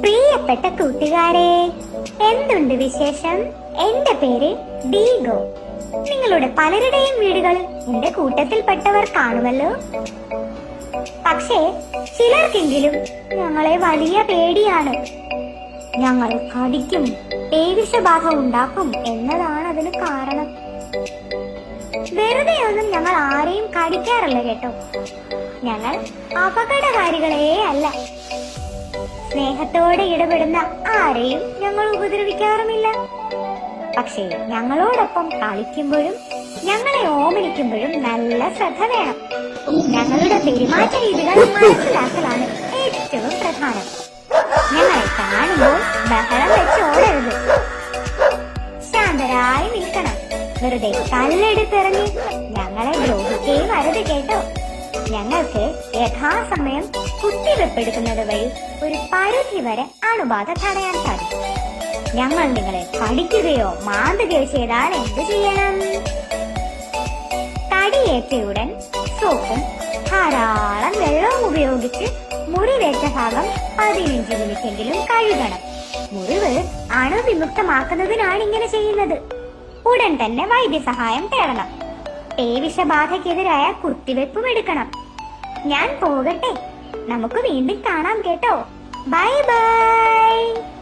പ്രിയപ്പെട്ട കൂട്ടുകാരെ എന്തുണ്ട് വിശേഷം? എന്റെ പേര് ഡീഗോ. നിങ്ങളുടെ പലരുടെയും വീടുകൾ എന്റെ കൂട്ടത്തിൽപ്പെട്ടവർ കാണുമല്ലോ. പക്ഷേ ചിലർക്കെങ്കിലും ഞങ്ങളെ വലിയ പേടിയാണ്. ഞങ്ങൾ കടിക്കും പേവിഷബാധ ഉണ്ടാക്കും എന്നതാണ് അതിന് കാരണം. വെറുതെ ഒന്നും ഞങ്ങൾ ആരെയും കടിക്കാറില്ല കേട്ടോ. ഞങ്ങൾ അപകടകാരികളേ അല്ല. സ്നേഹത്തോടെ ഇടപെടുന്ന ആരെയും ഞങ്ങൾ ഉപദ്രവിക്കാറുമില്ല. പക്ഷേ ഞങ്ങളോടൊപ്പം കളിക്കുമ്പോഴും ഞങ്ങളെ ഓമനിക്കുമ്പോഴും നല്ല ശ്രദ്ധ വേണം. ഞങ്ങളുടെ പെരുമാറ്റ രീതികൾ മനസ്സിലാക്കലാണ് ഏറ്റവും പ്രധാനം. ഞങ്ങളെ കാണുമ്പോൾ ബഹളം വെച്ച് ഓടരുത്. ശാന്തരായി നിൽക്കണം. വെറുതെ കല്ലെടുത്തിറങ്ങി ഞങ്ങളെ ദ്രോഹിക്കുകയും അരുത് കേട്ടോ. ഞങ്ങൾക്ക് യഥാസമയം കുത്തിവെപ്പെടുക്കുന്നത് വഴി ഒരു പരിധി വരെ അണുബാധ തടയാൻ സാധിക്കും. ഞങ്ങൾ നിങ്ങളെ പഠിക്കുകയോ മാന്തുകയോ ചെയ്താൽ എന്ത് ചെയ്യണം? കടിയേറ്റയുടൻ സോപ്പും ധാരാളം വെള്ളവും ഉപയോഗിച്ച് മുറിവേറ്റ ഭാഗം പതിനഞ്ച് മിനിറ്റെങ്കിലും കഴുകണം. മുറിവ് അണുവിമുക്തമാക്കുന്നതിനാണ് ഇങ്ങനെ ചെയ്യുന്നത്. ഉടൻ തന്നെ വൈദ്യസഹായം തേടണം. പേവിഷബാധയ്ക്കെതിരായ കുത്തിവെപ്പും എടുക്കണം. ഞാൻ പോകട്ടെ. നമുക്ക് വീണ്ടും കാണാം കേട്ടോ. Bye bye.